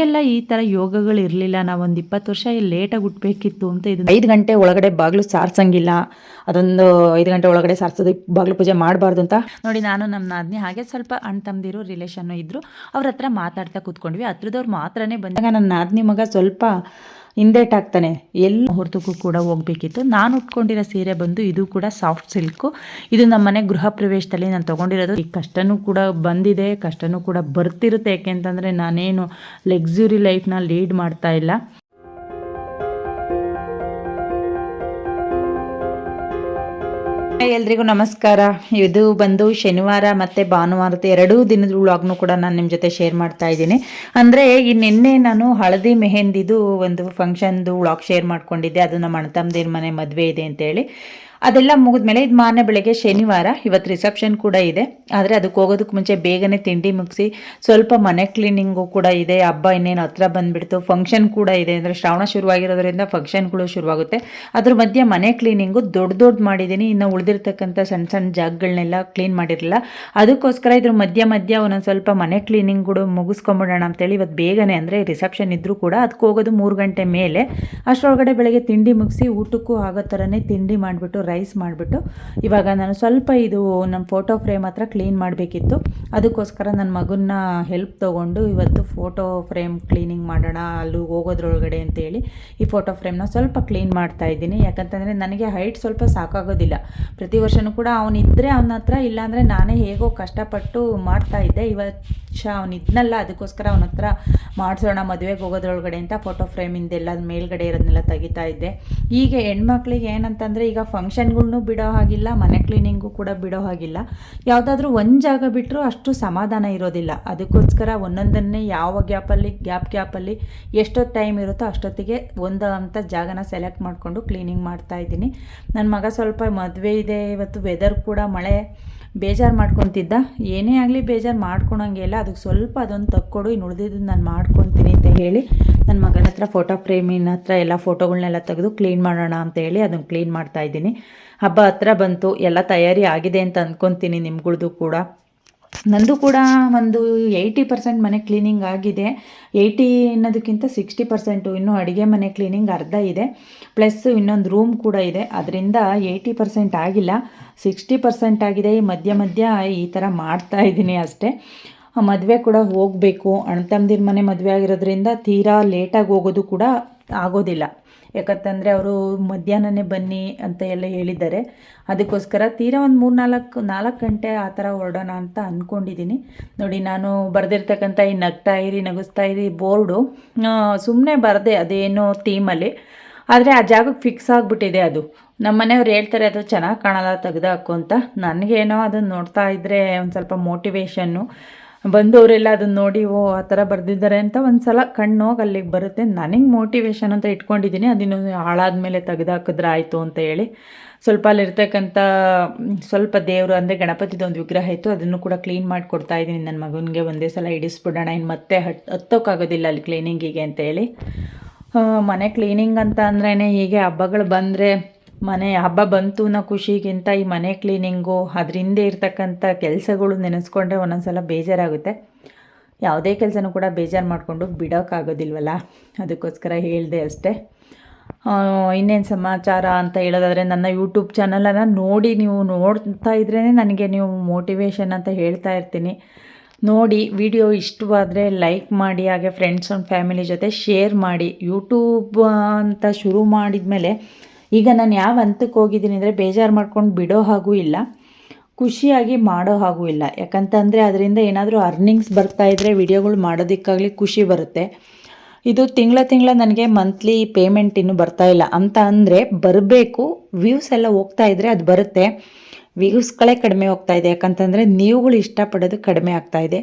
ನಮಗೆಲ್ಲ ಈ ತರ ಯೋಗಗಳು ಇರಲಿಲ್ಲ. ನಾವೊಂದು ಇಪ್ಪತ್ತು ವರ್ಷ ಲೇಟಾಗಿ ಹುಟ್ಟಬೇಕಿತ್ತು ಅಂತ ಇದು ಐದು ಗಂಟೆ ಒಳಗಡೆ ಬಾಗಿಲು ಸಾರ್ಸಂಗಿಲ್ಲ. ಅದೊಂದು ಐದು ಗಂಟೆ ಒಳಗಡೆ ಸಾರ್ಸೋದು ಬಾಗಿಲು ಪೂಜೆ ಮಾಡಬಾರ್ದು ಅಂತ. ನೋಡಿ ನಾನು ನಮ್ಮ ನಾದಿನಿ ಹಾಗೆ ಸ್ವಲ್ಪ ಅಣ್ಣ ತಮ್ಮದಿರು ರಿಲೇಷನ್ನು ಇದ್ದರು ಅವ್ರ ಹತ್ರ ಮಾತಾಡ್ತಾ ಕೂತ್ಕೊಂಡ್ವಿ. ಹತ್ರದವ್ರು ಮಾತ್ರನೇ ಬಂದಾಗ ನನ್ನ ನಾದಿನಿ ಮಗ ಸ್ವಲ್ಪ ಹಿಂದೇಟಾಗ್ತಾನೆ ಎಲ್ಲ ಹೊರತಕ್ಕೂ ಕೂಡ ಹೋಗ್ಬೇಕಿತ್ತು. ನಾನು ಉಟ್ಕೊಂಡಿರೋ ಸೀರೆ ಬಂದು ಇದು ಕೂಡ ಸಾಫ್ಟ್ ಸಿಲ್ಕು ಇದು ನಮ್ಮ ಮನೆ ಗೃಹ ಪ್ರವೇಶದಲ್ಲಿ ನಾನು ತೊಗೊಂಡಿರೋದು. ಈ ಕಷ್ಟನೂ ಕೂಡ ಬಂದಿದೆ. ಕಷ್ಟನೂ ಕೂಡ ಬರ್ತಿರುತ್ತೆ. ಯಾಕೆಂತಂದರೆ ನಾನೇನು ಲಕ್ಸುರಿ ಲೈಫ್ನ ಲೀಡ್ ಮಾಡ್ತಾ ಇಲ್ಲ. ಎಲ್ರಿಗೂ ನಮಸ್ಕಾರ. ಇದು ಬಂದು ಶನಿವಾರ ಮತ್ತು ಭಾನುವಾರದ ಎರಡೂ ದಿನದ ವ್ಲಾಗ್ನು ಕೂಡ ನಾನು ನಿಮ್ಮ ಜೊತೆ ಶೇರ್ ಮಾಡ್ತಾ ಇದ್ದೀನಿ. ಅಂದರೆ ಈ ನಿನ್ನೆ ನಾನು ಹಳದಿ ಮೆಹೆಂದಿದು ಒಂದು ಫಂಕ್ಷನ್ದು ವ್ಲಾಗ್ ಶೇರ್ ಮಾಡ್ಕೊಂಡಿದ್ದೆ. ಅದು ನಮ್ಮ ಅಣ್ಣ ತಮ್ಮದಿನ ಮನೆ ಮದುವೆ ಇದೆ ಅಂತೇಳಿ. ಅದೆಲ್ಲ ಮುಗಿದ್ಮೇಲೆ ಇದು ಮಾರನೇ ಬೆಳಗ್ಗೆ ಶನಿವಾರ ಇವತ್ತು ರಿಸೆಪ್ಷನ್ ಕೂಡ ಇದೆ. ಆದರೆ ಅದಕ್ಕೆ ಹೋಗೋದಕ್ಕೆ ಮುಂಚೆ ಬೇಗನೆ ತಿಂಡಿ ಮುಗಿಸಿ, ಸ್ವಲ್ಪ ಮನೆ ಕ್ಲೀನಿಂಗು ಕೂಡ ಇದೆ. ಹಬ್ಬ ಇನ್ನೇನು ಹತ್ರ ಬಂದುಬಿಡ್ತು. ಫಂಕ್ಷನ್ ಕೂಡ ಇದೆ. ಅಂದರೆ ಶ್ರಾವಣ ಶುರುವಾಗಿರೋದ್ರಿಂದ ಫಂಕ್ಷನ್ಗಳು ಶುರುವಾಗುತ್ತೆ. ಅದ್ರ ಮಧ್ಯೆ ಮನೆ ಕ್ಲೀನಿಂಗು ದೊಡ್ಡ ದೊಡ್ಡ ಮಾಡಿದ್ದೀನಿ ಇನ್ನು ಉಳಿದಿರ್ತಕ್ಕಂಥ ಸಣ್ಣ ಸಣ್ಣ ಜಾಗಗಳನ್ನೆಲ್ಲ ಕ್ಲೀನ್ ಮಾಡಿರಲಿಲ್ಲ. ಅದಕ್ಕೋಸ್ಕರ ಇದ್ರ ಮಧ್ಯ ಮಧ್ಯ ಒಂದೊಂದು ಸ್ವಲ್ಪ ಮನೆ ಕ್ಲೀನಿಂಗ್ಗಳು ಮುಗಿಸ್ಕೊಂಬಿಡೋಣ ಅಂತೇಳಿ ಇವತ್ತು ಬೇಗನೆ ಅಂದರೆ ರಿಸೆಪ್ಷನ್ ಇದ್ದರೂ ಕೂಡ ಅದಕ್ಕೆ ಹೋಗೋದು ಮೂರು ಗಂಟೆ ಮೇಲೆ. ಅಷ್ಟರೊಳಗಡೆ ಬೆಳಗ್ಗೆ ತಿಂಡಿ ಮುಗಿಸಿ ಊಟಕ್ಕೂ ಆಗೋ ಥರನೇ ತಿಂಡಿ ಮಾಡಿಬಿಟ್ಟು ರೈಸ್ ಮಾಡಿಬಿಟ್ಟು ಇವಾಗ ನಾನು ಸ್ವಲ್ಪ ಇದು ನಮ್ಮ ಫೋಟೋ ಫ್ರೇಮ್ ಹತ್ರ ಕ್ಲೀನ್ ಮಾಡಬೇಕಿತ್ತು. ಅದಕ್ಕೋಸ್ಕರ ನನ್ನ ಮಗನ್ನ ಹೆಲ್ಪ್ ತೊಗೊಂಡು ಇವತ್ತು ಫೋಟೋ ಫ್ರೇಮ್ ಕ್ಲೀನಿಂಗ್ ಮಾಡೋಣ, ಅಲ್ಲಿ ಹೋಗೋದ್ರೊಳಗಡೆ ಅಂತೇಳಿ ಈ ಫೋಟೋ ಫ್ರೇಮ್ನ ಸ್ವಲ್ಪ ಕ್ಲೀನ್ ಮಾಡ್ತಾ ಇದ್ದೀನಿ. ಯಾಕಂತಂದರೆ ನನಗೆ ಹೈಟ್ ಸ್ವಲ್ಪ ಸಾಕಾಗೋದಿಲ್ಲ. ಪ್ರತಿ ವರ್ಷವೂ ಕೂಡ ಅವನಿದ್ದರೆ ಅವನ ಹತ್ರ, ಇಲ್ಲಾಂದರೆ ನಾನೇ ಹೇಗೋ ಕಷ್ಟಪಟ್ಟು ಮಾಡ್ತಾ ಇದ್ದೆ. ಇವತ್ತು ಅವನಿದ್ನಲ್ಲ ಅದಕ್ಕೋಸ್ಕರ ಅವನ ಹತ್ರ ಮಾಡಿಸೋಣ, ಮದುವೆಗೆ ಹೋಗೋದ್ರೊಳಗಡೆ ಅಂತ ಫೋಟೋ ಫ್ರೇಮಿಂದೆಲ್ಲ ಮೇಲ್ಗಡೆ ಇರೋದನ್ನೆಲ್ಲ ತೆಗಿತಾ ಇದ್ದೆ. ಈಗ ಹೆಣ್ಮಕ್ಳಿಗೆ ಏನಂತಂದರೆ ಈಗ ಫಂಕ್ಷನ್ಗಳ್ನೂ ಬಿಡೋ ಹಾಗಿಲ್ಲ, ಮನೆ ಕ್ಲೀನಿಂಗು ಕೂಡ ಬಿಡೋ ಹಾಗಿಲ್ಲ. ಯಾವುದಾದ್ರೂ ಒಂದು ಜಾಗ ಬಿಟ್ಟರೂ ಅಷ್ಟು ಸಮಾಧಾನ ಇರೋದಿಲ್ಲ. ಅದಕ್ಕೋಸ್ಕರ ಒಂದೊಂದನ್ನೇ ಯಾವ ಗ್ಯಾಪಲ್ಲಿ, ಗ್ಯಾಪ್ ಗ್ಯಾಪಲ್ಲಿ ಎಷ್ಟೊತ್ತು ಟೈಮ್ ಇರುತ್ತೋ ಅಷ್ಟೊತ್ತಿಗೆ ಒಂದು ಅಂತ ಜಾಗನ ಸೆಲೆಕ್ಟ್ ಮಾಡಿಕೊಂಡು ಕ್ಲೀನಿಂಗ್ ಮಾಡ್ತಾ ಇದ್ದೀನಿ. ನನ್ನ ಮಗ ಸ್ವಲ್ಪ ಮದುವೆ ಇದೆ, ಇವತ್ತು ವೆದರ್ ಕೂಡ ಮಳೆ ಬೇಜಾರು ಮಾಡ್ಕೊತಿದ್ದ? ಏನೇ ಆಗಲಿ ಬೇಜಾರು ಮಾಡ್ಕೊಳಂಗೆ ಇಲ್ಲ ಅದಕ್ಕೆ ಸ್ವಲ್ಪ ಅದೊಂದು ತಕ್ಕೊಡು ಇನ್ನು ಉಳಿದಿದ್ದು ನಾನು ಮಾಡ್ಕೊತೀನಿ ಅಂತ ಹೇಳಿ ನನ್ನ ಮಗನ ಹತ್ರ ಫೋಟೋ ಫ್ರೇಮಿನ ಹತ್ರ ಎಲ್ಲ ಫೋಟೋಗಳನ್ನೆಲ್ಲ ತೆಗೆದು ಕ್ಲೀನ್ ಮಾಡೋಣ ಅಂತ ಹೇಳಿ ಅದನ್ನು ಕ್ಲೀನ್ ಮಾಡ್ತಾ ಇದ್ದೀನಿ. ಹಬ್ಬ ಹತ್ರ ಬಂತು, ಎಲ್ಲ ತಯಾರಿ ಆಗಿದೆ ಅಂತ ಅಂದ್ಕೊತೀನಿ ನಿಮ್ಗಳ್ದು ಕೂಡ. ನಂದು ಕೂಡ ಒಂದು ಏಯ್ಟಿ ಪರ್ಸೆಂಟ್ ಮನೆ ಕ್ಲೀನಿಂಗ್ ಆಗಿದೆ. ಏಯ್ಟಿ ಅನ್ನೋದಕ್ಕಿಂತ ಸಿಕ್ಸ್ಟಿ ಪರ್ಸೆಂಟು ಇನ್ನೂ ಅಡುಗೆ ಮನೆ ಕ್ಲೀನಿಂಗ್ ಅರ್ಧ ಇದೆ. ಪ್ಲಸ್ ಇನ್ನೊಂದು ರೂಮ್ ಕೂಡ ಇದೆ. ಅದರಿಂದ ಏಯ್ಟಿ ಪರ್ಸೆಂಟ್ ಆಗಿಲ್ಲ. ಸಿಕ್ಸ್ಟಿ ಪರ್ಸೆಂಟ್ ಆಗಿದೆ. ಈ ಮಧ್ಯ ಮಧ್ಯ ಈ ಥರ ಮಾಡ್ತಾ ಇದ್ದೀನಿ ಅಷ್ಟೇ. ಮದುವೆ ಕೂಡ ಹೋಗಬೇಕು. ಅಣ್ಣ ತಮ್ಮದಿರ ಮನೆ ಮದುವೆ ಆಗಿರೋದ್ರಿಂದ ತೀರಾ ಲೇಟಾಗಿ ಹೋಗೋದು ಕೂಡ ಆಗೋದಿಲ್ಲ. ಯಾಕಂತಂದರೆ ಅವರು ಮಧ್ಯಾಹ್ನನೇ ಬನ್ನಿ ಅಂತ ಎಲ್ಲ ಹೇಳಿದ್ದಾರೆ. ಅದಕ್ಕೋಸ್ಕರ ತೀರಾ ಒಂದು ಮೂರು ನಾಲ್ಕು ನಾಲ್ಕು ಗಂಟೆ ಆ ಥರ ಹೊರಡೋಣ ಅಂತ ಅಂದ್ಕೊಂಡಿದ್ದೀನಿ ನೋಡಿ, ನಾನು ಬರೆದಿರ್ತಕ್ಕಂಥ ಈ ನಗ್ತಾ ಇರಿ, ನಗಿಸ್ತಾ ಇರಿ ಬೋರ್ಡು ಸುಮ್ಮನೆ ಬರದೆ ಅದೇನೋ ಥೀಮಲ್ಲಿ. ಆದರೆ ಆ ಜಾಗಕ್ಕೆ ಫಿಕ್ಸ್ ಆಗಿಬಿಟ್ಟಿದೆ ಅದು. ನಮ್ಮ ಮನೆಯವ್ರು ಹೇಳ್ತಾರೆ, ಅದು ಚೆನ್ನಾಗಿ ಕಾಣಲ್ಲ ತೆಗೆದಾಕು ಅಂತ. ನನಗೇನೋ ಅದನ್ನು ನೋಡ್ತಾ ಇದ್ದರೆ ಒಂದು ಸ್ವಲ್ಪ ಮೋಟಿವೇಶನ್ನು ಬಂದವರೆಲ್ಲ ಅದನ್ನ ನೋಡಿ, ಓ, ಆ ಥರ ಬರೆದಿದ್ದಾರೆ ಅಂತ ಒಂದು ಸಲ ಕಣ್ಣೋಗಿ ಅಲ್ಲಿಗೆ ಬರುತ್ತೆ. ನನಗೆ ಮೋಟಿವೇಶನ್ ಅಂತ ಇಟ್ಕೊಂಡಿದ್ದೀನಿ ಅದನ್ನು ಹಾಳಾದ್ಮೇಲೆ ತೆಗೆದಾಕಿದ್ರೆ ಆಯಿತು ಅಂತ ಹೇಳಿ. ಸ್ವಲ್ಪ ಅಲ್ಲಿರ್ತಕ್ಕಂಥ, ಸ್ವಲ್ಪ ದೇವರು, ಅಂದರೆ ಗಣಪತಿದು ಒಂದು ವಿಗ್ರಹ ಇತ್ತು. ಅದನ್ನು ಕೂಡ ಕ್ಲೀನ್ ಮಾಡಿಕೊಡ್ತಾ ಇದ್ದೀನಿ. ನನ್ನ ಮಗನಿಗೆ ಒಂದೇ ಸಲ ಇಡಿಸ್ಬಿಡೋಣ. ಇನ್ನು ಮತ್ತೆ ಹಟ್ ಹತ್ತೋಕ್ಕಾಗೋದಿಲ್ಲ ಅಲ್ಲಿ ಕ್ಲೀನಿಂಗಿಗೆ ಅಂತ ಹೇಳಿ. ಮನೆ ಕ್ಲೀನಿಂಗ್ ಅಂತ ಅಂದ್ರೇ ಹೀಗೆ ಹಬ್ಬಗಳು ಬಂದರೆ ಮನೆ ಹಬ್ಬ ಬಂತು ಅನ್ನೋ ಖುಷಿಗಿಂತ ಈ ಮನೆ ಕ್ಲೀನಿಂಗು ಅದ್ರ ಹಿಂದೆ ಇರ್ತಕ್ಕಂಥ ಕೆಲಸಗಳು ನೆನೆಸ್ಕೊಂಡ್ರೆ ಒಂದೊಂದು ಸಲ ಬೇಜಾರಾಗುತ್ತೆ. ಯಾವುದೇ ಕೆಲಸನೂ ಕೂಡ ಬೇಜಾರು ಮಾಡಿಕೊಂಡು ಬಿಡೋಕ್ಕಾಗೋದಿಲ್ವಲ್ಲ ಅದಕ್ಕೋಸ್ಕರ ಹೇಳಿದೆ ಅಷ್ಟೇ. ಇನ್ನೇನು ಸಮಾಚಾರ ಅಂತ ಹೇಳೋದಾದರೆ ನನ್ನ ಯೂಟ್ಯೂಬ್ ಚಾನಲನ್ನು ನೋಡಿ ನೀವು ನೋಡ್ತಾ ಇದ್ರೇ ನನಗೆ ನೀವು ಮೋಟಿವೇಶನ್ ಅಂತ ಹೇಳ್ತಾ ಇರ್ತೀನಿ. ನೋಡಿ ವಿಡಿಯೋ ಇಷ್ಟವಾದರೆ ಲೈಕ್ ಮಾಡಿ, ಹಾಗೆ ಫ್ರೆಂಡ್ಸ್ ಆ್ಯಂಡ್ ಫ್ಯಾಮಿಲಿ ಜೊತೆ ಶೇರ್ ಮಾಡಿ. ಯೂಟ್ಯೂಬ್ ಅಂತ ಶುರು ಮಾಡಿದ ಮೇಲೆ ಈಗ ನಾನು ಯಾವ ಹಂತಕ್ಕೆ ಹೋಗಿದ್ದೀನಿ ಅಂದರೆ ಬೇಜಾರು ಮಾಡ್ಕೊಂಡು ಬಿಡೋ ಹಾಗೂ ಇಲ್ಲ, ಖುಷಿಯಾಗಿ ಮಾಡೋ ಹಾಗೂ ಇಲ್ಲ. ಯಾಕಂತಂದರೆ ಅದರಿಂದ ಏನಾದರೂ ಅರ್ನಿಂಗ್ಸ್ ಬರ್ತಾಯಿದ್ರೆ ವಿಡಿಯೋಗಳು ಮಾಡೋದಕ್ಕಾಗಲಿ ಖುಷಿ ಬರುತ್ತೆ. ಇದು ತಿಂಗಳ ತಿಂಗಳ ನನಗೆ ಮಂತ್ಲಿ ಪೇಮೆಂಟ್ ಇನ್ನೂ ಬರ್ತಾ ಇಲ್ಲ. ಅಂತ ಅಂದರೆ ಬರಬೇಕು ವ್ಯೂಸ್ ಎಲ್ಲ ಹೋಗ್ತಾ ಇದ್ದರೆ ಅದು ಬರುತ್ತೆ. ವ್ಯೂಸ್ಗಳೇ ಕಡಿಮೆ ಹೋಗ್ತಾ ಇದೆ. ಯಾಕಂತಂದರೆ ನೀವುಗಳು ಇಷ್ಟಪಡೋದು ಕಡಿಮೆ ಆಗ್ತಾ ಇದೆ.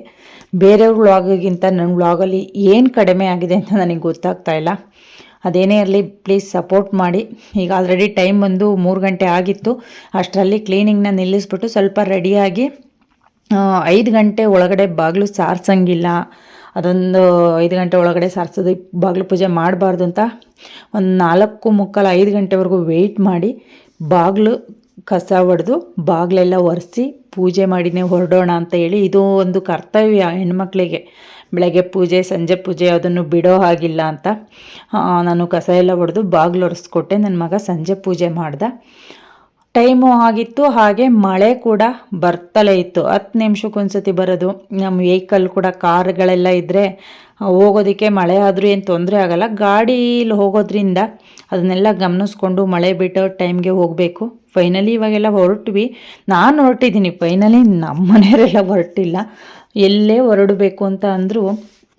ಬೇರೆಯವ್ರ ವ್ಲಾಗಿಗಿಂತ ನನ್ನ ವ್ಲಾಗಲ್ಲಿ ಏನು ಕಡಿಮೆ ಆಗಿದೆ ಅಂತ ನನಗೆ ಗೊತ್ತಾಗ್ತಾ ಇಲ್ಲ. ಅದೇನೇ ಇರಲಿ ಪ್ಲೀಸ್ ಸಪೋರ್ಟ್ ಮಾಡಿ. ಈಗ ಆಲ್ರೆಡಿ ಟೈಮ್ ಬಂದು ಮೂರು ಗಂಟೆ ಆಗಿತ್ತು. ಅಷ್ಟರಲ್ಲಿ ಕ್ಲೀನಿಂಗ್ನ ನಿಲ್ಲಿಸ್ಬಿಟ್ಟು ಸ್ವಲ್ಪ ರೆಡಿಯಾಗಿ ಐದು ಗಂಟೆ ಒಳಗಡೆ ಬಾಗಿಲು ಸಾರ್ಸಂಗಿಲ್ಲ. ಅದೊಂದು ಐದು ಗಂಟೆ ಒಳಗಡೆ ಸಾರಿಸೋದು, ಬಾಗಿಲು ಪೂಜೆ ಮಾಡಬಾರ್ದು ಅಂತ ಒಂದು ನಾಲ್ಕು ಮುಕ್ಕಾಲು ಐದು ಗಂಟೆವರೆಗೂ ವೆಯ್ಟ್ ಮಾಡಿ, ಬಾಗಿಲು ಕಸ ಹೊಡೆದು ಬಾಗಿಲೆಲ್ಲ ಒರೆಸಿ ಪೂಜೆ ಮಾಡಿನೇ ಹೊರಡೋಣ ಅಂತ ಹೇಳಿ ಇದು ಒಂದು ಕರ್ತವ್ಯ ಹೆಣ್ಮಕ್ಳಿಗೆ. ಬೆಳಗ್ಗೆ ಪೂಜೆ, ಸಂಜೆ ಪೂಜೆ ಅದನ್ನು ಬಿಡೋ ಹಾಗಿಲ್ಲ ಅಂತ. ನಾನು ಕಸ ಎಲ್ಲ ಹೊಡೆದು ಬಾಗಿಲು ಒರೆಸ್ಕೊಟ್ಟೆ. ನನ್ನ ಮಗ ಸಂಜೆ ಪೂಜೆ ಮಾಡ್ದ. ಟೈಮು ಆಗಿತ್ತು, ಹಾಗೆ ಮಳೆ ಕೂಡ ಬರ್ತಲೇ ಇತ್ತು. ಹತ್ತು ನಿಮಿಷಕ್ಕೊಂದ್ಸತಿ ಬರೋದು. ನಮ್ಮ ವೆಹಿಕಲ್ ಕೂಡ, ಕಾರ್ಗಳೆಲ್ಲ ಇದ್ದರೆ ಹೋಗೋದಕ್ಕೆ ಮಳೆ ಆದರೂ ಏನು ತೊಂದರೆ ಆಗಲ್ಲ. ಗಾಡೀಲಿ ಹೋಗೋದ್ರಿಂದ ಅದನ್ನೆಲ್ಲ ಗಮನಿಸ್ಕೊಂಡು ಮಳೆ ಬಿಟ್ಟೋ ಟೈಮ್ಗೆ ಹೋಗಬೇಕು. ಫೈನಲಿ ಇವಾಗೆಲ್ಲ ಹೊರಟ್ವಿ. ನಾನು ಹೊರಟಿದ್ದೀನಿ. ಫೈನಲಿ ನಮ್ಮ ಮನೆಯವರೆಲ್ಲ ಹೊರಟಿಲ್ಲ. ಎಲ್ಲೇ ಹೊರಡಬೇಕು ಅಂತ ಅಂದರೂ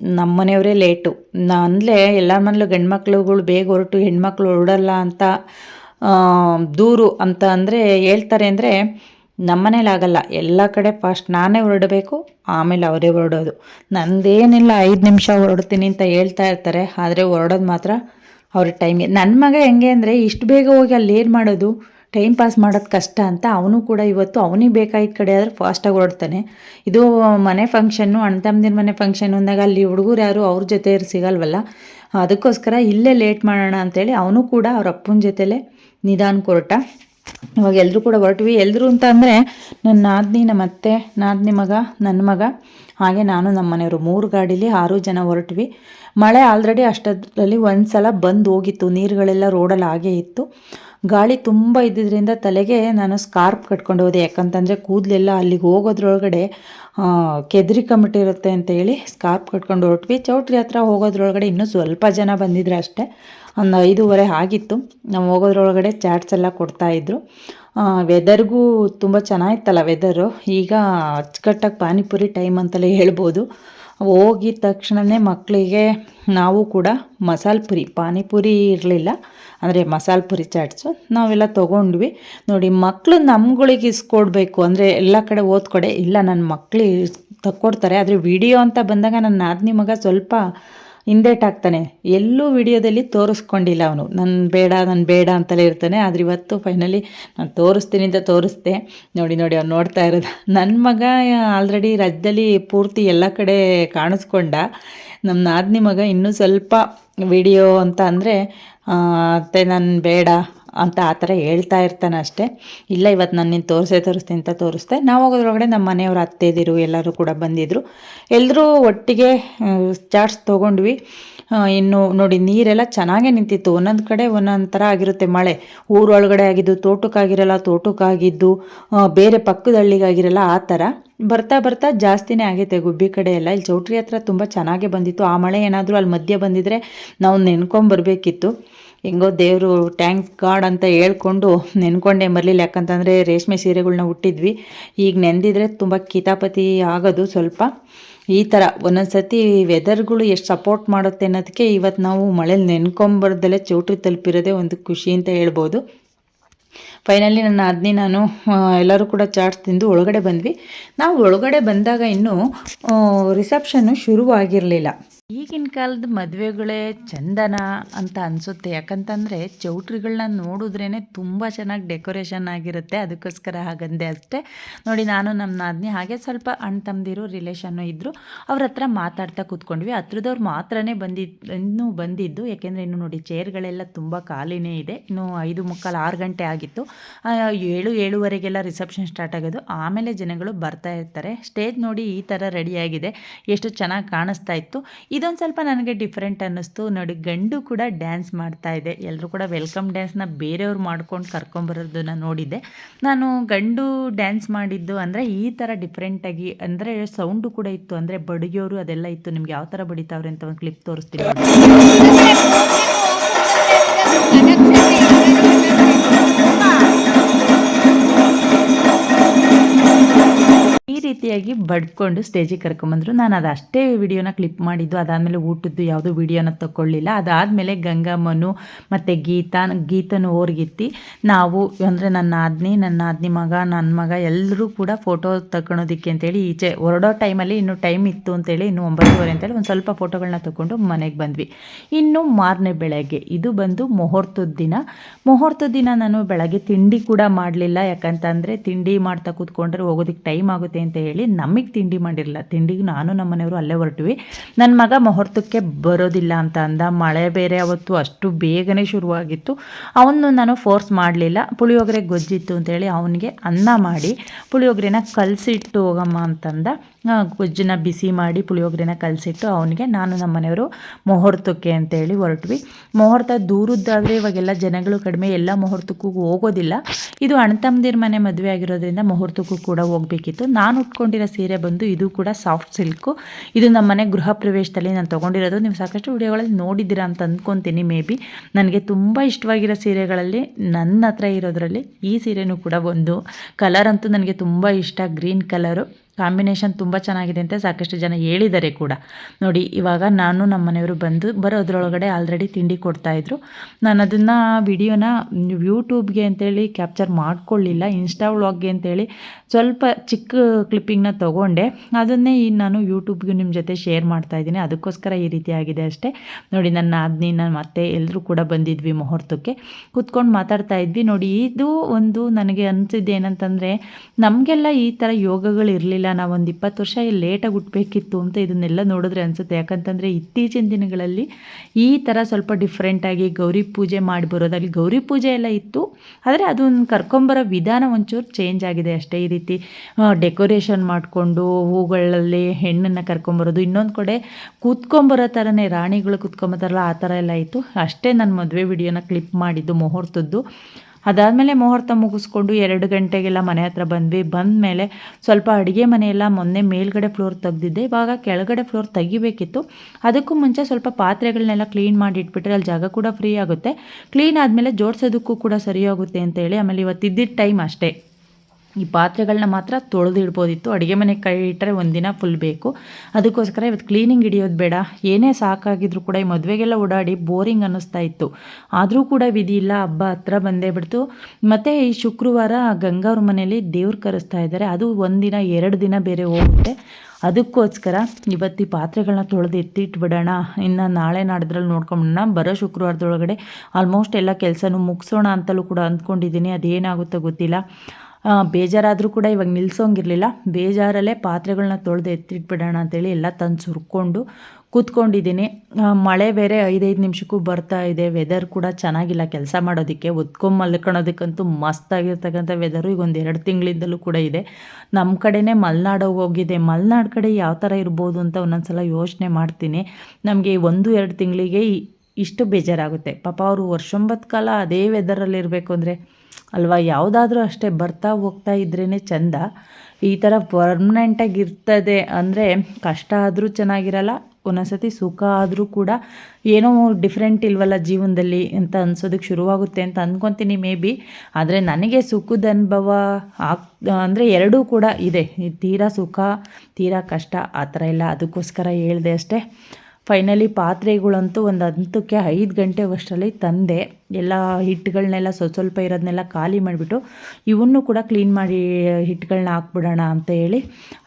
ನಮ್ಮ ಮನೆಯವರೇ ಲೇಟು. ನಾನಲೇ ಎಲ್ಲ ಮನೇಲೂ ಗಂಡು ಮಕ್ಳುಗಳು ಬೇಗ ಹೊರಟು, ಹೆಣ್ಮಕ್ಳು ಹೊರಡಲ್ಲ ಅಂತ ದೂರು ಅಂತ ಅಂದರೆ ಹೇಳ್ತಾರೆ ಅಂದರೆ ನಮ್ಮನೇಲಿ ಆಗಲ್ಲ, ಎಲ್ಲ ಕಡೆ ಫಸ್ಟ್ ನಾನೇ ಹೊರಡಬೇಕು, ಆಮೇಲೆ ಅವರೇ ಹೊರಡೋದು. ನಂದೇನಿಲ್ಲ, ಐದು ನಿಮಿಷ ಹೊರಡ್ತೀನಿ ಅಂತ ಹೇಳ್ತಾ ಇರ್ತಾರೆ, ಆದರೆ ಹೊರಡೋದು ಮಾತ್ರ ಅವ್ರ ಟೈಮ್ಗೆ ನನ್ನ ಮಗ ಹೆಂಗೆ ಅಂದರೆ ಇಷ್ಟು ಬೇಗ ಹೋಗಿ ಅಲ್ಲಿ ಏನು ಮಾಡೋದು? ಟೈಮ್ ಪಾಸ್ ಮಾಡೋದು ಕಷ್ಟ ಅಂತ ಅವನು ಕೂಡ ಇವತ್ತು ಅವನಿಗೆ ಬೇಕಾಗಿದ್ದ ಕಡೆ ಆದರೆ ಫಾಸ್ಟಾಗಿ ಹೊರಡ್ತಾನೆ. ಇದು ಮನೆ ಫಂಕ್ಷನ್ನು ಅಣ್ಣ ತಮ್ಮದಿರ ಮನೆ ಫಂಕ್ಷನ್ ಅಂದಾಗ ಅಲ್ಲಿ ಹುಡುಗರು ಯಾರು ಅವ್ರ ಜೊತೆ ಸಿಗಲ್ವಲ್ಲ? ಅದಕ್ಕೋಸ್ಕರ ಇಲ್ಲೇ ಲೇಟ್ ಮಾಡೋಣ ಅಂತೇಳಿ ಅವನು ಕೂಡ ಅವ್ರ ಅಪ್ಪನ ಜೊತೆಲೇ ನಿಧಾನ ಹೊರಟ ಇವಾಗ ಎಲ್ಲರೂ ಕೂಡ ಹೊರಟ್ವಿ. ಎಲ್ಲರೂ ಅಂತ ಅಂದರೆ ನನ್ನ ನಾದಿನಿ ನಮ್ಮ ಅತ್ತೆ, ನಾದಿನಿ ಮಗ ನನ್ನ ಮಗ, ಹಾಗೆ ನಾನು ನಮ್ಮ ಮನೆಯವರು ಮೂರು ಗಾಡೀಲಿ ಆರು ಜನ ಹೊರಟ್ವಿ. ಮಳೆ ಆಲ್ರೆಡಿ ಅಷ್ಟರಲ್ಲಿ ಒಂದು ಸಲ ಬಂದು ಹೋಗಿತ್ತು. ನೀರುಗಳೆಲ್ಲ ರೋಡಲ್ಲಿ ಹಾಗೆ ಇತ್ತು. ಗಾಳಿ ತುಂಬ ಇದ್ದಿದ್ದರಿಂದ ತಲೆಗೆ ನಾನು ಸ್ಕಾರ್ಪ್ ಕಟ್ಕೊಂಡು ಹೋದೆ. ಯಾಕಂತಂದರೆ ಕೂದಲೆಲ್ಲ ಅಲ್ಲಿಗೆ ಹೋಗೋದ್ರೊಳಗಡೆ ಅಂತ ಹೇಳಿ ಸ್ಕಾರ್ಪ್ ಕಟ್ಕೊಂಡು ಹೊರಟ್ವಿ. ಚೌಟ್ರಿ ಹತ್ರ ಹೋಗೋದ್ರೊಳಗಡೆ ಇನ್ನೂ ಸ್ವಲ್ಪ ಜನ ಬಂದಿದ್ರು ಅಷ್ಟೇ. ಒಂದು ಐದೂವರೆ ಆಗಿತ್ತು. ನಾವು ಹೋಗೋದ್ರೊಳಗಡೆ ಚಾಟ್ಸ್ ಎಲ್ಲ ಕೊಡ್ತಾಯಿದ್ರು ವೆದರ್ಗೂ ತುಂಬ ಚೆನ್ನಾಗಿತ್ತಲ್ಲ ವೆದರು ಈಗ ಅಚ್ಚುಕಟ್ಟಾಗಿ ಪಾನಿಪುರಿ ಟೈಮ್ ಅಂತಲೇ ಹೇಳ್ಬೋದು. ಹೋಗಿದ ತಕ್ಷಣವೇ ಮಕ್ಕಳಿಗೆ ನಾವು ಕೂಡ ಮಸಾಲೆ ಪುರಿ, ಪಾನಿಪುರಿ ಇರಲಿಲ್ಲ. ಅಂದರೆ ಮಸಾಲೆ ಪುರಿ ಚಾಟ್ಸು ನಾವೆಲ್ಲ ತೊಗೊಂಡ್ವಿ. ನೋಡಿ ಮಕ್ಕಳು ನಮ್ಗಳಿಗೆ ಇಸ್ಕೊಡ್ಬೇಕು. ಅಂದರೆ ಎಲ್ಲ ಕಡೆ ಓದ್ಕೊಡೆ, ಇಲ್ಲ ನನ್ನ ಮಕ್ಕಳು ತಕ್ಕೊಡ್ತಾರೆ. ಆದರೆ ವಿಡಿಯೋ ಅಂತ ಬಂದಾಗ ನನ್ನ ನಾದಿನಿ ಮಗ ಸ್ವಲ್ಪ ಹಿಂದೇಟಾಗ್ತಾನೆ ಎಲ್ಲೂ ವಿಡಿಯೋದಲ್ಲಿ ತೋರಿಸ್ಕೊಂಡಿಲ್ಲ ಅವನು. ನನ್ನ ಬೇಡ ನನ್ನ ಬೇಡ ಅಂತಲೇ ಇರ್ತಾನೆ. ಆದರೆ ಇವತ್ತು ಫೈನಲಿ ನಾನು ತೋರಿಸ್ತೀನಿ ಅಂತ ತೋರಿಸ್ದೆ. ನೋಡಿ ನೋಡಿ, ಅವ್ನು ನೋಡ್ತಾ ಇರೋದು. ನನ್ನ ಮಗ ಆಲ್ರೆಡಿ ರಾಜ್ಯದಲ್ಲಿ ಪೂರ್ತಿ ಎಲ್ಲ ಕಡೆ ಕಾಣಿಸ್ಕೊಂಡ. ನಮ್ಮ ನಾದಿನಿ ಮಗ ಇನ್ನೂ ಸ್ವಲ್ಪ ವಿಡಿಯೋ ಅಂತ ಅಂದರೆ ಅತ್ತೆ, ನಾನು ಬೇಡ ಅಂತ ಆ ಥರ ಹೇಳ್ತಾ ಇರ್ತಾನೆ ಅಷ್ಟೇ. ಇಲ್ಲ, ಇವತ್ತು ನಾನು ನೀನು ತೋರಿಸೇ ತೋರಿಸ್ತೀನಿ ಅಂತ ತೋರಿಸ್ದೆ. ನಾವು ಹೋಗೋದ್ರೊಳಗಡೆ ನಮ್ಮ ಮನೆಯವ್ರ ಅತ್ತೆದಿರು ಎಲ್ಲರೂ ಕೂಡ ಬಂದಿದ್ದರು ಎಲ್ಲರೂ ಒಟ್ಟಿಗೆ ಚಾಟ್ಸ್ ತೊಗೊಂಡ್ವಿ. ಇನ್ನು ನೋಡಿ, ನೀರೆಲ್ಲ ಚೆನ್ನಾಗೇ ನಿಂತಿತ್ತು. ಒಂದೊಂದು ಕಡೆ ಒಂದೊಂದು ಥರ ಆಗಿರುತ್ತೆ ಮಳೆ. ಊರೊಳಗಡೆ ಆಗಿದ್ದು, ತೋಟಕ್ಕಾಗಿರಲ್ಲ, ತೋಟಕ್ಕಾಗಿದ್ದು ಬೇರೆ ಪಕ್ಕದ ಹಳ್ಳಿಗಾಗಿರಲ್ಲ ಆ ಥರ. ಬರ್ತಾ ಬರ್ತಾ ಜಾಸ್ತಿನೇ ಆಗೈತೆ ಗುಬ್ಬಿ ಕಡೆ ಎಲ್ಲ. ಇಲ್ಲಿ ಚೌಟ್ರಿ ಹತ್ರ ತುಂಬ ಚೆನ್ನಾಗೇ ಬಂದಿತ್ತು. ಆ ಮಳೆ ಏನಾದರೂ ಅಲ್ಲಿ ಮಧ್ಯೆ ಬಂದಿದ್ರೆ ನಾವು ನೆನ್ಕೊಂಬರ್ಬೇಕಿತ್ತು ಹೆಂಗೋ ದೇವರು ಟ್ಯಾಂಕ್ ಗಾಡ್ ಅಂತ ಹೇಳ್ಕೊಂಡು ನೆನ್ಕೊಂಡೇ ಮರಲಿಲ್ಲ. ಯಾಕಂತಂದರೆ ರೇಷ್ಮೆ ಸೀರೆಗಳನ್ನ ಹುಟ್ಟಿದ್ವಿ ಈಗ ನೆಂದಿದ್ರೆ ತುಂಬ ಕಿತಾಪತಿ ಆಗೋದು ಸ್ವಲ್ಪ. ಈ ಥರ ಒಂದೊಂದು ಸತಿ ವೆದರ್ಗಳು ಎಷ್ಟು ಸಪೋರ್ಟ್ ಮಾಡುತ್ತೆ ಅನ್ನೋದಕ್ಕೆ ಇವತ್ತು ನಾವು ಮಳೇಲಿ ನೆನ್ಕೊಂಬರ್ದಲ್ಲೇ ಚೌಟ್ರಿ ತಲುಪಿರೋದೇ ಒಂದು ಖುಷಿ ಅಂತ ಹೇಳ್ಬೋದು. ಫೈನಲಿ ನನ್ನ ಅದ್ನಿ ನಾನು ಎಲ್ಲರೂ ಕೂಡ ಚಾಟ್ಸ್ ತಿಂದು ಒಳಗಡೆ ಬಂದ್ವಿ. ನಾವು ಒಳಗಡೆ ಬಂದಾಗ ಇನ್ನೂ ರಿಸೆಪ್ಷನ್ನು ಶುರುವಾಗಿರಲಿಲ್ಲ. ಈಗಿನ ಕಾಲದ ಮದುವೆಗಳೇ ಚಂದನ ಅಂತ ಅನಿಸುತ್ತೆ. ಯಾಕಂತಂದರೆ ಚೌಟ್ರಿಗಳನ್ನ ನೋಡಿದ್ರೇ ತುಂಬ ಚೆನ್ನಾಗಿ ಡೆಕೋರೇಷನ್ ಆಗಿರುತ್ತೆ. ಅದಕ್ಕೋಸ್ಕರ ಹಾಗಂದೆ ಅಷ್ಟೇ. ನೋಡಿ, ನಾನು ನಮ್ಮ ನಾದಿನಿ ಹಾಗೆ ಸ್ವಲ್ಪ ಅಣ್ಣ ತಮ್ಮದಿರು ರಿಲೇಷನ್ನು ಇದ್ದರು ಅವ್ರ ಹತ್ರ ಮಾತಾಡ್ತಾ ಕೂತ್ಕೊಂಡ್ವಿ. ಹತ್ರದವ್ರು ಮಾತ್ರನೇ ಬಂದಿದ್ದು ಇನ್ನೂ ಬಂದಿದ್ದು. ಯಾಕೆಂದರೆ ಇನ್ನು ನೋಡಿ ಚೇರ್ಗಳೆಲ್ಲ ತುಂಬ ಖಾಲಿನೇ ಇದೆ. ಇನ್ನು ಐದು ಮುಕ್ಕಾಲು ಆರು ಗಂಟೆ ಆಗಿತ್ತು. ಏಳು, ಏಳುವರೆಗೆಲ್ಲ ರಿಸೆಪ್ಷನ್ ಸ್ಟಾರ್ಟ್ ಆಗೋದು. ಆಮೇಲೆ ಜನಗಳು ಬರ್ತಾ ಇರ್ತಾರೆ. ಸ್ಟೇಜ್ ನೋಡಿ ಈ ಥರ ರೆಡಿಯಾಗಿದೆ ಎಷ್ಟು ಚೆನ್ನಾಗಿ ಕಾಣಿಸ್ತಾ ಇತ್ತು. ಇದೊಂದು ಸ್ವಲ್ಪ ನನಗೆ ಡಿಫ್ರೆಂಟ್ ಅನ್ನಿಸ್ತು. ನೋಡಿ, ಗಂಡು ಕೂಡ ಡ್ಯಾನ್ಸ್ ಮಾಡ್ತಾ ಇದೆ. ಎಲ್ಲರೂ ಕೂಡ ವೆಲ್ಕಮ್ ಡ್ಯಾನ್ಸ್ನ ಬೇರೆಯವ್ರು ಮಾಡ್ಕೊಂಡು ಕರ್ಕೊಂಬರೋದನ್ನ ನೋಡಿದ್ದೆ. ನಾನು ಗಂಡು ಡ್ಯಾನ್ಸ್ ಮಾಡಿದ್ದು ಅಂದರೆ ಈ ಥರ ಡಿಫ್ರೆಂಟಾಗಿ ಅಂದರೆ ಸೌಂಡು ಕೂಡ ಇತ್ತು. ಅಂದರೆ ಬಡಿಯೋರು ಅದೆಲ್ಲ ಇತ್ತು. ನಿಮ್ಗೆ ಯಾವ ಥರ ಬಡಿತಾವ್ರೆ ಅಂತ ಒಂದು ಕ್ಲಿಪ್ ತೋರಿಸ್ತೀನಿ. ರೀತಿಯಾಗಿ ಬಡ್ಕೊಂಡು ಸ್ಟೇಜಿಗೆ ಕರ್ಕೊಂಬಂದರು. ನಾನು ಅದು ಅಷ್ಟೇ ವಿಡಿಯೋನ ಕ್ಲಿಪ್ ಮಾಡಿದ್ದು. ಅದಾದಮೇಲೆ ಊಟದ್ದು ಯಾವುದೂ ವಿಡಿಯೋನ ತಗೊಳ್ಳಿಲ್ಲ ಅದಾದಮೇಲೆ ಗಂಗಮ್ಮನು ಮತ್ತು ಗೀತಾ, ಗೀತನು ಓರ್ಗಿತ್ತಿ. ನಾವು ಅಂದರೆ ನನ್ನ ಆದ್ನಿ ನನ್ನ ಆದ್ನಿ ಮಗ ನನ್ನ ಮಗ ಎಲ್ಲರೂ ಕೂಡ ಫೋಟೋ ತಗೊಳೋದಿಕ್ಕೆ ಅಂತೇಳಿ ಈಚೆ ಹೊರಡೋ ಟೈಮಲ್ಲಿ ಇನ್ನೂ ಟೈಮ್ ಇತ್ತು ಅಂತೇಳಿ ಇನ್ನು ಒಂಬತ್ತುವರೆ ಅಂತೇಳಿ ಒಂದು ಸ್ವಲ್ಪ ಫೋಟೋಗಳನ್ನ ತಗೊಂಡು ಮನೆಗೆ ಬಂದ್ವಿ. ಇನ್ನು ಮಾರನೇ ಬೆಳಗ್ಗೆ, ಇದು ಬಂದು ಮುಹೂರ್ತದ ದಿನ. ಮುಹೂರ್ತದ ದಿನ ನಾನು ಬೆಳಗ್ಗೆ ತಿಂಡಿ ಕೂಡ ಮಾಡಲಿಲ್ಲ. ಯಾಕಂತಂದರೆ ತಿಂಡಿ ಮಾಡ್ತಾ ಕೂತ್ಕೊಂಡ್ರೆ ಹೋಗೋದಕ್ಕೆ ಟೈಮ್ ಆಗುತ್ತೆ ಅಂತ ನಮಗೆ ತಿಂಡಿ ಮಾಡಿರಲಿಲ್ಲ. ತಿಂಡಿಗೆ ನಾನು ನಮ್ಮ ಮನೆಯವರು ಅಲ್ಲೇ ಹೊರಟಿವಿ. ನನ್ನ ಮಗ ಮುಹೂರ್ತಕ್ಕೆ ಬರೋದಿಲ್ಲ ಅಂತ ಅಂದ. ಮಳೆ ಬೇರೆ ಅವತ್ತು ಅಷ್ಟು ಬೇಗನೆ ಶುರುವಾಗಿತ್ತು. ಅವನು ನಾನು ಫೋರ್ಸ್ ಮಾಡಲಿಲ್ಲ. ಪುಳಿಯೋಗರೆ ಗೊಜ್ಜಿತ್ತು ಅಂತೇಳಿ ಅವನಿಗೆ ಅನ್ನ ಮಾಡಿ ಪುಳಿಯೋಗರೆನ ಕಲಸಿಟ್ಟು ಹೋಗಮ್ಮ ಅಂತಂದ. ಗೊಜ್ಜನ್ನ ಬಿಸಿ ಮಾಡಿ ಪುಳಿಯೋಗರೆನ ಕಲಸಿಟ್ಟು ಅವನಿಗೆ ನಾನು ನಮ್ಮ ಮನೆಯವರು ಮುಹೂರ್ತಕ್ಕೆ ಅಂತೇಳಿ ಹೊರಟ್ವಿ. ಮುಹೂರ್ತ ದೂರದ್ದಾದರೆ ಇವಾಗೆಲ್ಲ ಜನಗಳು ಕಡಿಮೆ, ಎಲ್ಲ ಮುಹೂರ್ತಕ್ಕೂ ಹೋಗೋದಿಲ್ಲ. ಇದು ಅಣ್ತಮ್ಮದಿರ ಮನೆ ಮದುವೆ ಆಗಿರೋದ್ರಿಂದ ಮುಹೂರ್ತಕ್ಕೂ ಕೂಡ ಹೋಗಬೇಕಿತ್ತು. ನಾನು ಉಟ್ಕೊಂಡಿರೋ ಸೀರೆ ಬಂದು ಇದು ಕೂಡ ಸಾಫ್ಟ್ ಸಿಲ್ಕು ಇದು ನಮ್ಮ ಮನೆ ಗೃಹ ಪ್ರವೇಶದಲ್ಲಿ ನಾನು ತೊಗೊಂಡಿರೋದು. ನೀವು ಸಾಕಷ್ಟು ವಿಡಿಯೋಗಳಲ್ಲಿ ನೋಡಿದ್ದೀರಾ ಅಂತ ಅಂದ್ಕೊತೀನಿ ಮೇ ಬಿ. ನನಗೆ ತುಂಬ ಇಷ್ಟವಾಗಿರೋ ಸೀರೆಗಳಲ್ಲಿ ನನ್ನ ಹತ್ರ ಇರೋದ್ರಲ್ಲಿ ಈ ಸೀರೆನೂ ಕೂಡ ಒಂದು ಕಲರ್ ಅಂತೂ ನನಗೆ ತುಂಬ ಇಷ್ಟ. ಗ್ರೀನ್ ಕಲರು ಕಾಂಬಿನೇಷನ್ ತುಂಬ ಚೆನ್ನಾಗಿದೆ ಅಂತ ಸಾಕಷ್ಟು ಜನ ಹೇಳಿದ್ದಾರೆ ಕೂಡ. ನೋಡಿ, ಇವಾಗ ನಾನು ನಮ್ಮ ಮನೆಯವರು ಬಂದು ಬರೋದ್ರೊಳಗಡೆ ಆಲ್ರೆಡಿ ತಿಂಡಿ ಕೊಡ್ತಾಯಿದ್ರು ನಾನು ಅದನ್ನು ವಿಡಿಯೋನ ಯೂಟ್ಯೂಬ್ಗೆ ಅಂತೇಳಿ ಕ್ಯಾಪ್ಚರ್ ಮಾಡ್ಕೊಳ್ಳಿಲ್ಲ ಇನ್ಸ್ಟಾ ವ್ಲಾಗ್ಗೆ ಅಂತೇಳಿ ಸ್ವಲ್ಪ ಚಿಕ್ಕ ಕ್ಲಿಪ್ಪಿಂಗ್ನ ತೊಗೊಂಡೆ. ಅದನ್ನೇ ಈ ನಾನು ಯೂಟ್ಯೂಬ್ಗೆ ನಿಮ್ಮ ಜೊತೆ ಶೇರ್ ಮಾಡ್ತಾ ಇದ್ದೀನಿ. ಅದಕ್ಕೋಸ್ಕರ ಈ ರೀತಿ ಆಗಿದೆ ಅಷ್ಟೇ. ನೋಡಿ, ನನ್ನ ಅದ್ನಿ ನನ್ನ ಮತ್ತೆ ಎಲ್ಲರೂ ಕೂಡ ಬಂದಿದ್ವಿ ಮುಹೂರ್ತಕ್ಕೆ. ಕೂತ್ಕೊಂಡು ಮಾತಾಡ್ತಾ ಇದ್ವಿ. ನೋಡಿ, ಇದು ಒಂದು ನನಗೆ ಅನಿಸಿದ್ದು ಏನಂತಂದರೆ, ನಮಗೆಲ್ಲ ಈ ಥರ ಯೋಗಗಳು ಇರಲಿಲ್ಲ ನಾವೊಂದು ಇಪ್ಪತ್ತು ವರ್ಷ ಲೇಟಾಗಿ ಹುಟ್ಟಬೇಕಿತ್ತು ಅಂತ ಇದನ್ನೆಲ್ಲ ನೋಡಿದ್ರೆ ಅನಿಸುತ್ತೆ. ಯಾಕಂತಂದರೆ ಇತ್ತೀಚಿನ ದಿನಗಳಲ್ಲಿ ಈ ಥರ ಸ್ವಲ್ಪ ಡಿಫ್ರೆಂಟಾಗಿ ಗೌರಿ ಪೂಜೆ ಮಾಡಿ ಬರೋದಾಗಲಿ ಗೌರಿ ಪೂಜೆ ಎಲ್ಲ ಇತ್ತು, ಆದರೆ ಅದೊಂದು ಕರ್ಕೊಂಬರೋ ವಿಧಾನ ಒಂಚೂರು ಚೇಂಜ್ ಆಗಿದೆ ಅಷ್ಟೇ. ಈ ರೀತಿ ಡೆಕೋರೇಷನ್ ಮಾಡಿಕೊಂಡು ಹೂಗಳಲ್ಲಿ ಹೆಣ್ಣನ್ನು ಕರ್ಕೊಂಬರೋದು. ಇನ್ನೊಂದು ಕಡೆ ಕೂತ್ಕೊಂಬರೋ ಥರನೇ ರಾಣಿಗಳು ಕೂತ್ಕೊಂಬತ್ತಾರಲ್ಲ ಆ ಥರ ಎಲ್ಲ ಇತ್ತು. ಅಷ್ಟೇ ನನ್ನ ಮದುವೆ ವಿಡಿಯೋನ ಕ್ಲಿಪ್ ಮಾಡಿದ್ದು, ಮುಹೂರ್ತದ್ದು. ಅದಾದಮೇಲೆ ಮುಹೂರ್ತ ಮುಗಿಸ್ಕೊಂಡು ಎರಡು ಗಂಟೆಗೆಲ್ಲ ಮನೆ ಹತ್ರ ಬಂದ್ವಿ. ಬಂದ ಮೇಲೆ ಸ್ವಲ್ಪ ಅಡುಗೆ ಮನೆಯೆಲ್ಲ ಮೊನ್ನೆ ಮೇಲ್ಗಡೆ ಫ್ಲೋರ್ ತೆಗೆದಿದ್ದೆ. ಇವಾಗ ಕೆಳಗಡೆ ಫ್ಲೋರ್ ತೆಗಿಬೇಕಿತ್ತು. ಅದಕ್ಕೂ ಮುಂಚೆ ಸ್ವಲ್ಪ ಪಾತ್ರೆಗಳನ್ನೆಲ್ಲ ಕ್ಲೀನ್ ಮಾಡಿ ಇಟ್ಬಿಟ್ರೆ ಅಲ್ಲಿ ಜಾಗ ಕೂಡ ಫ್ರೀ ಆಗುತ್ತೆ. ಕ್ಲೀನ್ ಆದಮೇಲೆ ಜೋಡಿಸೋದಕ್ಕೂ ಕೂಡ ಸರಿ ಅಂತ ಹೇಳಿ ಆಮೇಲೆ ಇವತ್ತಿದ್ದಿದ್ದ ಟೈಮ್ ಅಷ್ಟೇ. ಈ ಪಾತ್ರೆಗಳನ್ನ ಮಾತ್ರ ತೊಳೆದು ಇಡ್ಬೋದಿತ್ತು ಅಡುಗೆ ಮನೆ ಕೈ ಇಟ್ಟರೆ ಒಂದಿನ ಫುಲ್ ಬೇಕು. ಅದಕ್ಕೋಸ್ಕರ ಇವತ್ತು ಕ್ಲೀನಿಂಗ್ ಹಿಡಿಯೋದು ಬೇಡ. ಏನೇ ಸಾಕಾಗಿದ್ರು ಕೂಡ ಈ ಮದುವೆಗೆಲ್ಲ ಓಡಾಡಿ ಬೋರಿಂಗ್ ಅನ್ನಿಸ್ತಾ ಇತ್ತು. ಆದರೂ ಕೂಡ ವಿಧಿ ಇಲ್ಲ. ಹಬ್ಬ ಹತ್ರ ಬಂದೇ ಬಿಡ್ತು. ಮತ್ತು ಈ ಶುಕ್ರವಾರ ಗಂಗಾವ್ರ ಮನೆಯಲ್ಲಿ ದೇವ್ರು ಕರೆಸ್ತಾ ಇದ್ದಾರೆ. ಅದು ಒಂದಿನ ಎರಡು ದಿನ ಬೇರೆ ಹೋಗುತ್ತೆ. ಅದಕ್ಕೋಸ್ಕರ ಇವತ್ತು ಈ ಪಾತ್ರೆಗಳನ್ನ ತೊಳೆದು ಎತ್ತಿಟ್ಬಿಡೋಣ. ಇನ್ನು ನಾಳೆ ನಾಡಿದ್ರಲ್ಲಿ ನೋಡ್ಕೊಂಬಿಡೋಣ. ಬರೋ ಶುಕ್ರವಾರದೊಳಗಡೆ ಆಲ್ಮೋಸ್ಟ್ ಎಲ್ಲ ಕೆಲಸನೂ ಮುಗಿಸೋಣ ಅಂತಲೂ ಕೂಡ ಅಂದ್ಕೊಂಡಿದ್ದೀನಿ. ಅದೇನಾಗುತ್ತೋ ಗೊತ್ತಿಲ್ಲ. ಬೇಜಾರಾದರೂ ಕೂಡ ಇವಾಗ ನಿಲ್ಸೋಂಗಿರಲಿಲ್ಲ. ಬೇಜಾರಲ್ಲೇ ಪಾತ್ರೆಗಳನ್ನ ತೊಳೆದು ಎತ್ತಿಟ್ಬಿಡೋಣ ಅಂತೇಳಿ ಎಲ್ಲ ತಂದು ಸುರ್ಕೊಂಡು ಕೂತ್ಕೊಂಡಿದ್ದೀನಿ. ಮಳೆ ಬೇರೆ ಐದೈದು ನಿಮಿಷಕ್ಕೂ ಬರ್ತಾ ಇದೆ. ವೆದರ್ ಕೂಡ ಚೆನ್ನಾಗಿಲ್ಲ. ಕೆಲಸ ಮಾಡೋದಕ್ಕೆ ಒದ್ಕೊಂಡ್ ಮಲ್ಕೊಳೋದಕ್ಕಂತೂ ಮಸ್ತಾಗಿರ್ತಕ್ಕಂಥ ವೆದರು ಈಗ ಒಂದು ಎರಡು ತಿಂಗಳಿಂದಲೂ ಕೂಡ ಇದೆ. ನಮ್ಮ ಕಡೆನೇ ಮಲೆನಾಡು ಹೋಗಿದೆ. ಮಲೆನಾಡು ಕಡೆ ಯಾವ ಥರ ಇರ್ಬೋದು ಅಂತ ಒಂದೊಂದು ಸಲ ಯೋಚನೆ ಮಾಡ್ತೀನಿ. ನಮಗೆ ಒಂದು ಎರಡು ತಿಂಗಳಿಗೆ ಇಷ್ಟು ಬೇಜಾರಾಗುತ್ತೆ. ಪಾಪ ಅವರು ವರ್ಷೊಂಬತ್ತು ಕಾಲ ಅದೇ ವೆದರಲ್ಲಿ ಇರಬೇಕು ಅಂದರೆ ಅಲ್ವಾ? ಯಾವುದಾದ್ರೂ ಅಷ್ಟೇ ಬರ್ತಾ ಹೋಗ್ತಾ ಇದ್ರೇ ಚೆಂದ. ಈ ಥರ ಪರ್ಮನೆಂಟಾಗಿ ಇರ್ತದೆ ಅಂದರೆ ಕಷ್ಟ ಆದರೂ ಚೆನ್ನಾಗಿರಲ್ಲ, ಒಂದೊಂದ್ಸತಿ ಸುಖ ಆದರೂ ಕೂಡ ಏನೋ ಡಿಫ್ರೆಂಟ್ ಇಲ್ವಲ್ಲ ಜೀವನದಲ್ಲಿ ಅಂತ ಅನ್ಸೋದಕ್ಕೆ ಶುರುವಾಗುತ್ತೆ ಅಂತ ಅಂದ್ಕೊತೀನಿ ಮೇ ಬಿ. ಆದರೆ ನನಗೆ ಸುಖದ ಅನುಭವ ಆಗ್, ಅಂದರೆ ಎರಡೂ ಕೂಡ ಇದೆ. ತೀರಾ ಸುಖ, ತೀರಾ ಕಷ್ಟ, ಆ ಥರ ಇಲ್ಲ ಅದಕ್ಕೋಸ್ಕರ ಹೇಳಿದೆ ಅಷ್ಟೇ. ಫೈನಲಿ ಪಾತ್ರೆಗಳಂತೂ ಒಂದು ಹಂತಕ್ಕೆ ಐದು ಗಂಟೆ ಅಷ್ಟರಲ್ಲಿ ತಂದೆ ಎಲ್ಲ ಹಿಟ್ಟುಗಳನ್ನೆಲ್ಲ ಸ್ವಲ್ಪ ಸ್ವಲ್ಪ ಇರೋದನ್ನೆಲ್ಲ ಖಾಲಿ ಮಾಡಿಬಿಟ್ಟು ಇವನ್ನು ಕೂಡ ಕ್ಲೀನ್ ಮಾಡಿ ಹಿಟ್ಟುಗಳನ್ನ ಹಾಕ್ಬಿಡೋಣ ಅಂತ ಹೇಳಿ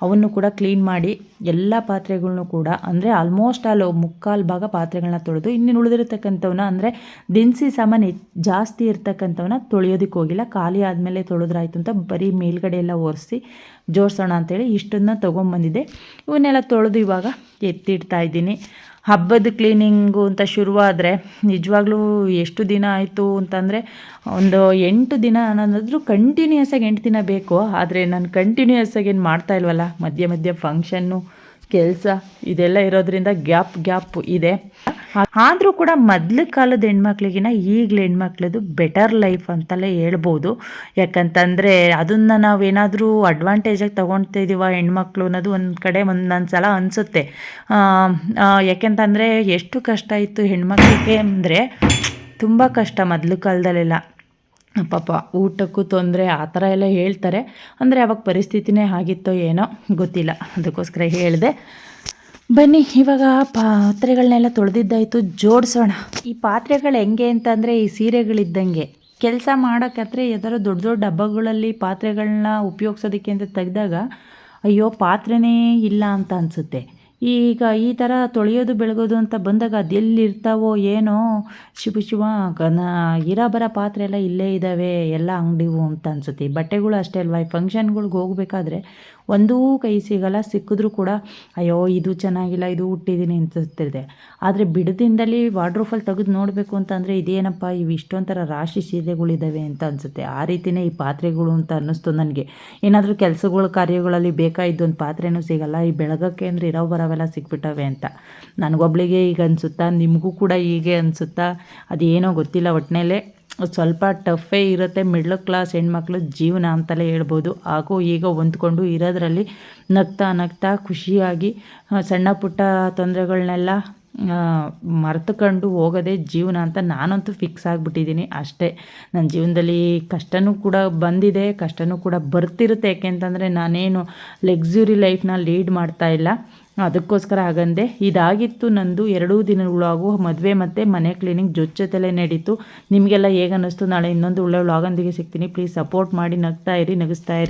ಅವನ್ನು ಕೂಡ ಕ್ಲೀನ್ ಮಾಡಿ ಎಲ್ಲ ಪಾತ್ರೆಗಳನ್ನೂ ಕೂಡ ಅಂದರೆ ಆಲ್ಮೋಸ್ಟ್ ಆಲ್ ಮುಕ್ಕಾಲು ಭಾಗ ಪಾತ್ರೆಗಳನ್ನ ತೊಳೆದು ಇನ್ನೇನು ಉಳಿದಿರತಕ್ಕಂಥವನ್ನ ಅಂದರೆ ದಿನಸಿ ಸಾಮಾನು ಜಾಸ್ತಿ ಇರ್ತಕ್ಕಂಥವನ್ನ ತೊಳೆಯೋದಕ್ಕೆ ಹೋಗಿಲ್ಲ, ಖಾಲಿ ಆದಮೇಲೆ ತೊಳೆದ್ರಾಯ್ತು ಅಂತ ಬರೀ ಮೇಲ್ಗಡೆ ಎಲ್ಲ ಒರೆಸಿ ಜೋಡಿಸೋಣ ಅಂತೇಳಿ ಇಷ್ಟನ್ನು ತೊಗೊಂಬಂದಿದ್ದೆ. ಇವನ್ನೆಲ್ಲ ತೊಳೆದು ಇವಾಗ ಎತ್ತಿಡ್ತಾ ಇದ್ದೀನಿ. ಹಬ್ಬದ ಕ್ಲೀನಿಂಗು ಅಂತ ಶುರುವಾದರೆ ನಿಜವಾಗ್ಲೂ ಎಷ್ಟು ದಿನ ಆಯಿತು ಅಂತಂದರೆ ಒಂದು ಎಂಟು ದಿನ ನಾನಾದರೂ ಕಂಟಿನ್ಯೂಸ್ ಆಗಿ ಎಂಟು ದಿನ ಬೇಕು. ಆದರೆ ನಾನು ಕಂಟಿನ್ಯೂಸ್ ಆಗಿ ಏನು ಮಾಡ್ತಾ ಇಲ್ವಲ್ಲ? ಮಧ್ಯೆ ಮಧ್ಯ ಫಂಕ್ಷನ್ನು ಕೆಲಸ ಇದೆಲ್ಲ ಇರೋದ್ರಿಂದ ಗ್ಯಾಪ್ ಗ್ಯಾಪ್ ಇದೆ. ಆದರೂ ಕೂಡ ಮೊದಲ ಕಾಲದ ಹೆಣ್ಮಕ್ಳಿಗಿನ ಈಗಲ ಹೆಣ್ಮಕ್ಳದು ಬೆಟರ್ ಲೈಫ್ ಅಂತಲೇ ಹೇಳ್ಬೋದು. ಯಾಕಂತಂದರೆ ಅದನ್ನು ನಾವೇನಾದರೂ ಅಡ್ವಾಂಟೇಜಾಗಿ ತೊಗೊಳ್ತಿದ್ದೀವ ಹೆಣ್ಮಕ್ಳು ಅನ್ನೋದು ಒಂದು ಕಡೆ ಒಂದೊಂದು ಸಲ ಅನಿಸುತ್ತೆ. ಯಾಕೆಂತಂದರೆ ಎಷ್ಟು ಕಷ್ಟ ಇತ್ತು ಹೆಣ್ಮಕ್ಳಿಗೆ ಅಂದರೆ ತುಂಬ ಕಷ್ಟ ಮೊದಲು ಕಾಲದಲ್ಲೆಲ್ಲ. ಪಾಪ ಊಟಕ್ಕೂ ತೊಂದರೆ, ಆ ಥರ ಎಲ್ಲ ಹೇಳ್ತಾರೆ. ಅಂದರೆ ಅವಾಗ ಪರಿಸ್ಥಿತಿನೇ ಆಗಿತ್ತೋ ಏನೋ ಗೊತ್ತಿಲ್ಲ. ಅದಕ್ಕೋಸ್ಕರ ಹೇಳಿದೆ. ಬನ್ನಿ, ಇವಾಗ ಪಾತ್ರೆಗಳನ್ನೆಲ್ಲ ತೊಳೆದಿದ್ದಾಯಿತು. ಜೋಡಿಸೋಣ. ಈ ಪಾತ್ರೆಗಳು ಹೆಂಗೆ ಅಂತಂದರೆ ಈ ಸೀರೆಗಳಿದ್ದಂಗೆ. ಕೆಲಸ ಮಾಡೋಕ್ಕಾದ್ರೆ ಯಾವ್ದಾದ್ರು ದೊಡ್ಡ ದೊಡ್ಡ ಹಬ್ಬಗಳಲ್ಲಿ ಪಾತ್ರೆಗಳನ್ನ ಉಪಯೋಗಿಸೋದಕ್ಕೆ ಅಂತ ತೆಗೆದಾಗ, ಅಯ್ಯೋ, ಪಾತ್ರೆನೇ ಇಲ್ಲ ಅಂತ ಅನಿಸುತ್ತೆ. ಈಗ ಈ ಥರ ತೊಳೆಯೋದು, ಬೆಳಗೋದು ಅಂತ ಬಂದಾಗ ಅದೆಲ್ಲಿರ್ತಾವೋ ಏನೋ, ಶಿವ ಶಿವ ಗನ ಇರೋ ಬರೋ ಪಾತ್ರೆ ಎಲ್ಲ ಇಲ್ಲೇ ಇದ್ದಾವೆ ಎಲ್ಲ ಅಂಗಡಿವು ಅಂತ ಅನ್ಸುತ್ತೆ. ಬಟ್ಟೆಗಳು ಅಷ್ಟೇ ಅಲ್ವಾ? ಈ ಫಂಕ್ಷನ್ಗಳ್ಗೆ ಹೋಗ್ಬೇಕಾದ್ರೆ ಒಂದೂ ಕೈ ಸಿಗಲ್ಲ, ಸಿಕ್ಕಿದ್ರೂ ಕೂಡ, ಅಯ್ಯೋ, ಇದು ಚೆನ್ನಾಗಿಲ್ಲ, ಇದು ಹುಟ್ಟಿದ್ದೀನಿ ಅನಿಸುತ್ತಿದೆ. ಆದರೆ ಬಿಡದಿಂದಲಿ ವಾರ್ಡ್ರೋಫಲ್ಲಿ ತೆಗೆದು ನೋಡಬೇಕು ಅಂತಂದರೆ ಇದೇನಪ್ಪ, ಇವು ಇಷ್ಟೊಂಥರ ರಾಶಿ ಸೀರೆಗಳಿದ್ದಾವೆ ಅಂತ ಅನಿಸುತ್ತೆ. ಆ ರೀತಿಯೇ ಈ ಪಾತ್ರೆಗಳು ಅಂತ ಅನ್ನಿಸ್ತು ನನಗೆ. ಏನಾದರೂ ಕೆಲಸಗಳ, ಕಾರ್ಯಗಳಲ್ಲಿ ಬೇಕಾಗಿದ್ದೊಂದು ಪಾತ್ರೆನೂ ಸಿಗಲ್ಲ, ಈ ಬೆಳಗಕ್ಕೆ ಅಂದರೆ ಇರೋ ಬರೋವೆಲ್ಲ ಸಿಕ್ಬಿಟ್ಟವೆ ಅಂತ. ನನಗೊಬ್ಳಿಗೆ ಈಗ ಅನಿಸುತ್ತಾ, ನಿಮಗೂ ಕೂಡ ಹೀಗೆ ಅನಿಸುತ್ತಾ, ಅದೇನೋ ಗೊತ್ತಿಲ್ಲ ಒಟ್ಟಿನಲ್ಲೇ ಸ್ವಲ್ಪ ಟಫೇ ಇರುತ್ತೆ. ಮಿಡ್ಲ್ ಕ್ಲಾಸ್ ಹೆಣ್ಮಕ್ಳ ಜೀವನ ಅಂತಲೇ ಹೇಳ್ಬೋದು. ಹಾಗೂ ಈಗ ಹೊಂದ್ಕೊಂಡು ಇರೋದ್ರಲ್ಲಿ ನಗ್ತಾ ನಗ್ತಾ ಖುಷಿಯಾಗಿ ಸಣ್ಣ ಪುಟ್ಟ ತೊಂದರೆಗಳನ್ನೆಲ್ಲ ಮರೆತುಕೊಂಡು ಹೋಗೋದೇ ಜೀವನ ಅಂತ ನಾನಂತೂ ಫಿಕ್ಸ್ ಆಗಿಬಿಟ್ಟಿದ್ದೀನಿ. ಅಷ್ಟೇ. ನನ್ನ ಜೀವನದಲ್ಲಿ ಕಷ್ಟನೂ ಕೂಡ ಬಂದಿದೆ, ಕಷ್ಟನೂ ಕೂಡ ಬರ್ತಿರುತ್ತೆ. ಯಾಕೆಂತಂದರೆ ನಾನೇನು ಲೆಗ್ಸುರಿ ಲೈಫ್ನ ಲೀಡ್ ಮಾಡ್ತಾ ಇಲ್ಲ. ಅದಕ್ಕೋಸ್ಕರ ಆಗಂದೆ ಇದಾಗಿತ್ತು ನಂದು ಎರಡೂ ದಿನಗಳಾಗು ಮದುವೆ ಮತ್ತು ಮನೆ ಕ್ಲೀನಿಂಗ್ ಜೊತೆಲೇ ನಡೀತು. ನಿಮಗೆಲ್ಲ ಹೇಗೆ ಅನ್ನಿಸ್ತು ನಾಳೆ ಇನ್ನೊಂದು ಒಳ್ಳೆ ವ್ಲಾಗಂದಿಗೆ ಸಿಗ್ತೀನಿ. ಪ್ಲೀಸ್ ಸಪೋರ್ಟ್ ಮಾಡಿ, ನಗ್ತಾ ಇರಿ, ನಗಿಸ್ತಾ ಇರಿ.